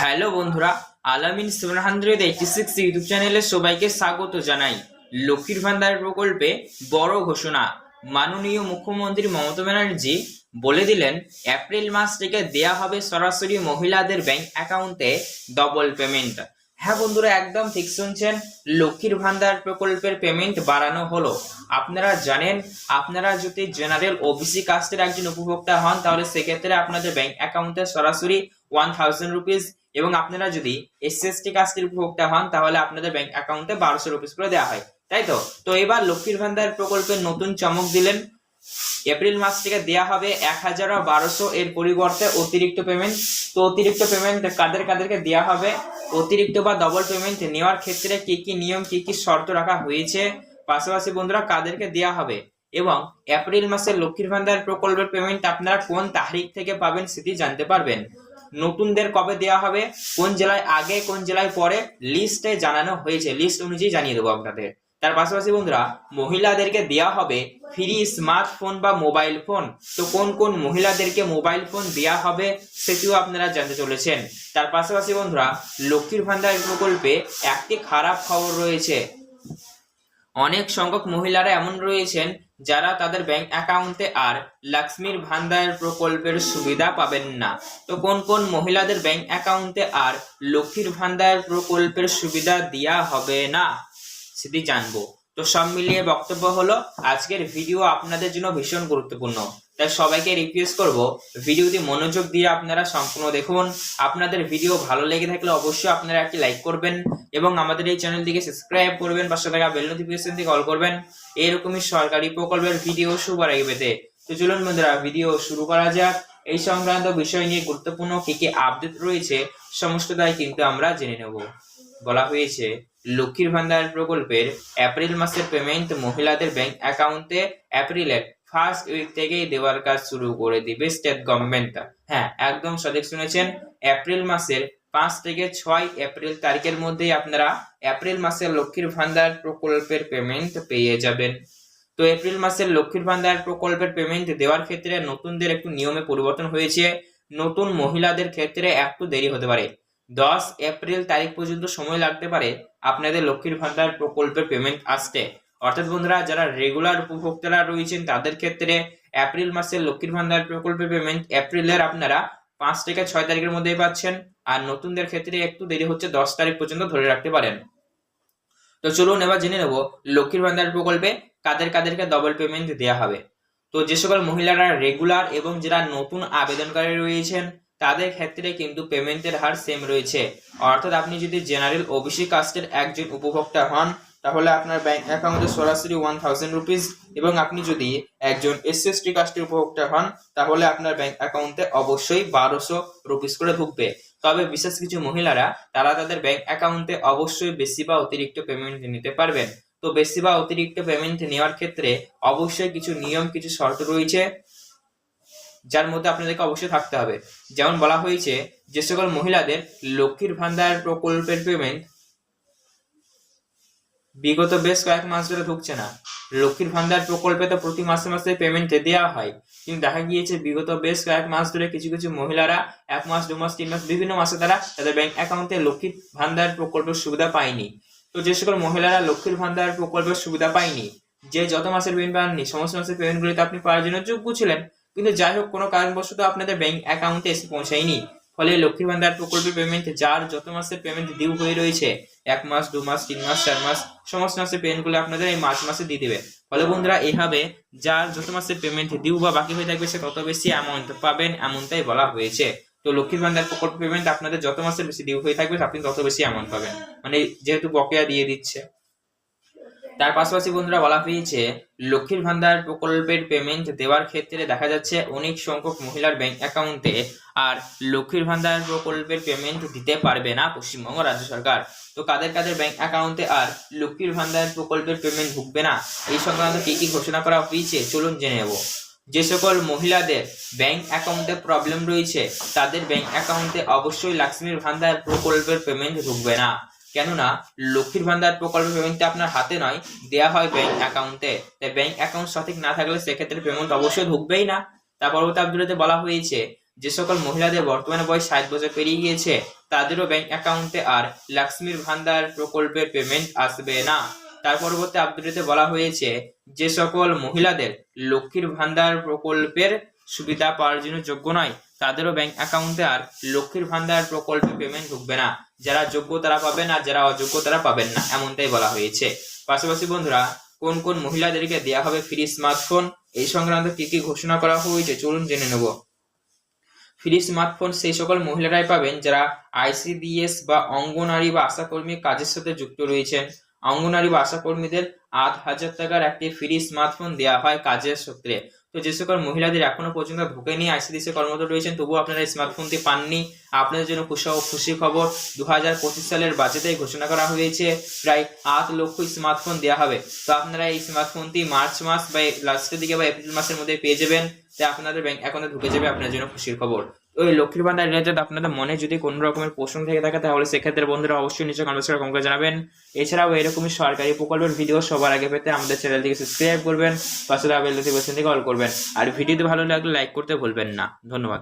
Hello বন্ধুরা, Alamin seven hundred eighty six YouTube চ্যানেলে সবাইকে স্বাগত জানাই। লক্ষ্মীর ভান্ডার প্রকল্পে বড় ঘোষণা। মাননীয় মুখ্যমন্ত্রী মমতা ব্যানার্জি বলে দিলেন, এপ্রিল মাস থেকে দেয়া হবে সরাসরি মহিলাদের ব্যাংক অ্যাকাউন্টে ডবল পেমেন্ট হ্যাঁ বন্ধুরা, একদম ঠিক শুনছেন। লক্ষ্মীর ভান্ডার প্রকল্পের পেমেন্ট বাড়ানো হলো। আপনারা জানেন, আপনারা যদি জেনারেল ওবিসি কাস্টের একজন উপভোক্তা হন, তাহলে সেক্ষেত্রে আপনাদের ব্যাংক অ্যাকাউন্টে সরাসরি ওয়ান থাউজেন্ড রুপিস এবং আপনারা যদি এসসি এসটি কাস্টের উপভোক্তা হন, তাহলে আপনাদের ব্যাংক অ্যাকাউন্টে বারোশো রুপিস করে দেওয়া হয়। তাই তো? তো এবার লক্ষ্মীর ভান্ডার প্রকল্পের নতুন চমক দিলেন। এপ্রিল মাস থেকে দেয়া হবে এক হাজার বারোশো এর পরিবর্তে অতিরিক্ত পেমেন্ট তো অতিরিক্ত পেমেন্ট কাদের কাদেরকে দেয়া হবে? অতিরিক্ত বা ডবল পেমেন্ট নেওয়ার ক্ষেত্রে কি কি নিয়ম, কি কি শর্ত রাখা হয়েছে? পাশাপাশি বন্ধুরা, কাদেরকে দেয়া হবে? এবং এপ্রিল মাসের লক্ষ্মীর ভান্ডার প্রকল্পের পেমেন্ট আপনারা কোন তারিখ থেকে পাবেন সেটি জানতে পারবেন। নতুনদের কবে দেওয়া হবে? কোন জেলায় আগে, কোন জেলায় পরে? লিস্টে জানানো হয়েছে। লিস্ট অনুযায়ী জানিয়ে দেবো আপনাদের। তার পাশাপাশি বন্ধুরা, মহিলাদেরকে দেওয়া হবে ফ্রি স্মার্টফোন বা মোবাইল ফোন তো কোন কোন মহিলাদেরকে মোবাইল ফোন দেওয়া হবে সেটিও আপনারা জানতে চলেছেন। তার পাশাপাশি বন্ধুরা, লক্ষ্মীর ভান্ডার প্রকল্পে একটি খারাপ খবর রয়েছে। অনেক সংখ্যক মহিলারা এমন রয়েছেন যারা তাদের ব্যাংক অ্যাকাউন্টে আর লক্ষ্মীর ভান্ডার প্রকল্পের সুবিধা পাবেন না। তো কোন কোন মহিলাদের ব্যাংক অ্যাকাউন্টে আর লক্ষ্মীর ভান্ডার প্রকল্পের সুবিধা দেওয়া হবে না? সেটি জানব। তো সব মিলিয়ে বক্তব্য হলো, আজকের ভিডিও আপনাদের জন্য ভীষণ গুরুত্বপূর্ণ। তাই সবাইকে রিকোয়েস্ট করব ভিডিওটি মনোযোগ দিয়ে আপনারা সম্পূর্ণ দেখুন। আপনাদের ভিডিও ভালো লেগে থাকলে অবশ্যই আপনারা একটি লাইক করবেন এবং আমাদের এই চ্যানেলটিকে সাবস্ক্রাইব করবেন, পাশে থাকা বেল নোটিফিকেশন দিয়ে কল করবেন। এরকমই সরকারি প্রকল্পের ভিডিও সবার আগে পেতে। তো চলুন বন্ধুরা ভিডিও শুরু করা যাক। এই সংক্রান্ত বিষয় নিয়ে গুরুত্বপূর্ণ কি কি আপডেট রয়েছে, সমস্ত সমস্তটাই কিন্তু আমরা জেনে নেব। বলা হয়েছে লক্ষ্মীর ভান্ডার প্রকল্পের এপ্রিল মাসের পেমেন্ট মহিলাদের ব্যাংক অ্যাকাউন্টে এপ্রিলের ফার্স্ট উইক থেকেই দেওয়ার কাজ শুরু করে দিবে স্টেট গভর্নমেন্ট হ্যাঁ একদম সঠিক শুনেছেন। এপ্রিল মাসের পাঁচ থেকে ছয় এপ্রিল তারিখের মধ্যেই আপনারা এপ্রিল মাসের লক্ষ্মীর ভান্ডার প্রকল্পের পেমেন্ট পেয়ে যাবেন। তো এপ্রিল মাসের লক্ষ্মীর ভান্ডার প্রকল্পের পেমেন্ট দেওয়ার ক্ষেত্রে নতুনদের একটু নিয়মে পরিবর্তন হয়েছে। নতুন মহিলাদের ক্ষেত্রে একটু দেরি হতে পারে। দশ এপ্রিল তারিখ পর্যন্ত সময় লাগতে পারে আপনাদের লক্ষ্মীর ভান্ডার প্রকল্পের পেমেন্ট আসতে। অর্থাৎ বন্ধুরা, যারা রেগুলার উপভোক্তারা রয়েছেন, তাদের ক্ষেত্রে এপ্রিল মাসের লক্ষ্মীর ভান্ডার প্রকল্পের পেমেন্ট এপ্রিলের আপনারা পাঁচ থেকে ছয় তারিখের মধ্যেই পাচ্ছেন আর নতুনদের ক্ষেত্রে একটু দেরি হচ্ছে দশ তারিখ পর্যন্ত ধরে রাখতে পারেন। তো চলুন এবার জেনে নেব লক্ষ্মীর ভান্ডার প্রকল্পে কাদের কাদেরকে ডবল পেমেন্ট দেওয়া হবে। তো যে সকল মহিলারা রেগুলার এবং যারা নতুন আবেদনকারী রয়েছেন তাদের ক্ষেত্রে কিন্তু পেমেন্টের হার সেম রয়েছে। অর্থাৎ আপনি যদি জেনারেল ওবিসি কাস্টের একজন উপভোক্তা হন, তাহলে আপনার ব্যাংক অ্যাকাউন্টে সরাসরি ওয়ান থাউজেন্ড রুপিস এবং আপনি যদি একজন এস এস টি কাস্টের উপভোক্তা হন, তাহলে আপনার ব্যাংক অ্যাকাউন্টে অবশ্যই বারোশো রুপিস করে ঢুকবে। তবে বিশেষ কিছু মহিলারা, তারা তাদের ব্যাংক অ্যাকাউন্টে অবশ্যই বেশি বা অতিরিক্ত পেমেন্ট নিতে পারবেন। তো বেশি বা অতিরিক্ত পেমেন্ট নেওয়ার ক্ষেত্রে অবশ্যই কিছু নিয়ম, কিছু শর্ত রয়েছে। যার মধ্যে আপনাদেরকে অবশ্যই থাকতে হবে। যেমন বলা হয়েছে যে সকল মহিলাদের লক্ষ্মীর ভান্ডার প্রকল্পের পেমেন্ট বিগত বেশ কয়েক মাস ধরে ঢুকছে না। লক্ষ্মীর ভান্ডার প্রকল্পে তো প্রতি মাসে মাসে পেমেন্ট দেওয়া হয়। কিন্তু দেখা গিয়েছে বিগত বেশ কয়েক মাস ধরে কিছু কিছু মহিলারা এক মাস, দু মাস, তিন মাস বিভিন্ন মাসে তারা তাদের ব্যাংক অ্যাকাউন্টে লক্ষ্মীর ভান্ডার প্রকল্পের সুবিধা পায়নি। তো যে সকল মহিলারা লক্ষ্মীর ভান্ডার প্রকল্পের সুবিধা পায়নি, যে যত মাসের পেমেন্ট পাননি, সমস্ত মাসের পেমেন্টগুলিতে আপনি পাওয়ার জন্য যোগ্য ছিলেন। কিন্তু যাই হোক কোনো কারণবশত আপনাদের ব্যাংক অ্যাকাউন্টে এসে পৌঁছায়নি। ফলে লক্ষ্মীর ভান্ডার প্রকল্পের পেমেন্ট যার যত মাসের পেমেন্ট ডিউ হয়ে রয়েছে, এক মাস, দু মাস, তিন মাস, চার মাস, সমস্ত মাসের পেমেন্টগুলো আপনাদের এই মার্চ মাসে দিয়ে দেবে। ফলে বন্ধুরা, এভাবে যার যত মাসের পেমেন্ট ডিউ বা বাকি হয়ে থাকবে, সে তত বেশি অ্যামাউন্ট পাবেন, এমনটাই বলা হয়েছে। তো লক্ষ্মীর ভান্ডার প্রকল্প পেমেন্ট আপনাদের যত মাসের বেশি ডিউ হয়ে থাকবে, আপনি তত বেশি অ্যামাউন্ট পাবেন। মানে যেহেতু বকেয়া দিয়ে দিচ্ছে। তার পাশাপাশি বন্ধুরা বলা হয়েছে লক্ষ্মীর ভান্ডার প্রকল্পের পেমেন্ট দেওয়ার ক্ষেত্রে দেখা যাচ্ছে অনেক সংখ্যক মহিলার ব্যাংক অ্যাকাউন্টে আর লক্ষ্মীর ভান্ডার প্রকল্পের পেমেন্ট দিতে পারবে না পশ্চিমবঙ্গ রাজ্য সরকার। তো কাদের কাদের ব্যাংক অ্যাকাউন্টে আর লক্ষ্মীর ভান্ডার প্রকল্পের পেমেন্ট ঢুকবে না? এই সংক্রান্ত কি কি ঘোষণা করা হয়েছে চলুন জেনে নেব। যে সকল মহিলাদের ব্যাংক অ্যাকাউন্টে প্রবলেম রয়েছে, তাদের ব্যাংক অ্যাকাউন্টে অবশ্যই লক্ষ্মীর ভান্ডার প্রকল্পের পেমেন্ট ঢুকবে না। কেননা, লক্ষ্মীর ভান্ডার প্রকল্পের পেমেন্টটা আপনার হাতে নয়, দেয়া হয় ব্যাংক অ্যাকাউন্টে তাই ব্যাংক অ্যাকাউন্ট সঠিক না থাকলে সেক্ষেত্রে পেমেন্ট অবশ্যই ঢুকবেই না। তার পরবর্তী আপডেটে বলা হয়েছে, যে সকল মহিলাদের বর্তমানে বয়স ষাট বছর পেরিয়ে গিয়েছে, তাদেরও ব্যাংক অ্যাকাউন্টে আর লক্ষ্মীর ভান্ডার প্রকল্পের পেমেন্ট আসবে না। তার পরবর্তী আপডেটে বলা হয়েছে, যে সকল মহিলাদের লক্ষ্মীর ভান্ডার প্রকল্পের সুবিধা পাওয়ার জন্য যোগ্য নয় তাদেরও ব্যাংক অ্যাকাউন্টে আর লক্ষ্মীর ভান্ডার প্রকল্পে পেমেন্ট ঢুকবে না। যারা যোগ্য তারা পাবেন আর যারা অযোগ্য তারা পাবেন না, এমনটাই বলা হয়েছে। পাশাপাশি বন্ধুরা, কোন কোন মহিলাদেরকে দেওয়া হবে ফ্রি স্মার্টফোন এই সংক্রান্ত কি কি ঘোষণা করা হয়েছে? চলুন জেনে নেব। ফ্রি স্মার্টফোন সেই সকল মহিলারাই পাবেন যারা আইসিডিএস বা অঙ্গনারী বা আশাকর্মী কাজের সাথে যুক্ত রয়েছেন। অঙ্গনারী বা আশাকর্মীদের আট হাজার টাকার একটি ফ্রি স্মার্টফোন দেওয়া হয় কাজের সূত্রে। তো যে সকল মহিলাদের এখনও পর্যন্ত ঢুকেনি আইসিডিএস কর্মরত রয়েছেন, তবুও আপনারা স্মার্টফোনটি পাননি। আপনাদের জন্য খুশি খুশি খবর দু হাজার পঁচিশ সালের বাজেটে ঘোষণা করা হয়েছে, প্রায় আট লক্ষ স্মার্টফোন দেওয়া হবে। তো আপনারা এই স্মার্টফোনটি মার্চ মাস বা লাস্টের দিকে বা এপ্রিল মাসের মধ্যে পেয়ে যাবেন। তাই আপনাদের ব্যাংক অ্যাকাউন্টে ঢুকে যাবে আপনার জন্য খুশির খবর। এই লক্ষ্মীর ভান্ডার রিলেটেড আপনাদের মনে যদি কোনো রকমের প্রশ্ন থেকে থাকে, তাহলে সেক্ষেত্রে বন্ধুরা অবশ্যই নিচে কমেন্ট করে কম করে জানাবেন। এছাড়াও এরকমই সরকারি প্রকল্পের ভিডিও সবার আগে পেতে আমাদের চ্যানেল থেকে সাবস্ক্রাইব করবেন, পাশে থেকে অল করবেন। আর ভিডিওটি ভালো লাগলে লাইক করতে ভুলবেন না। ধন্যবাদ।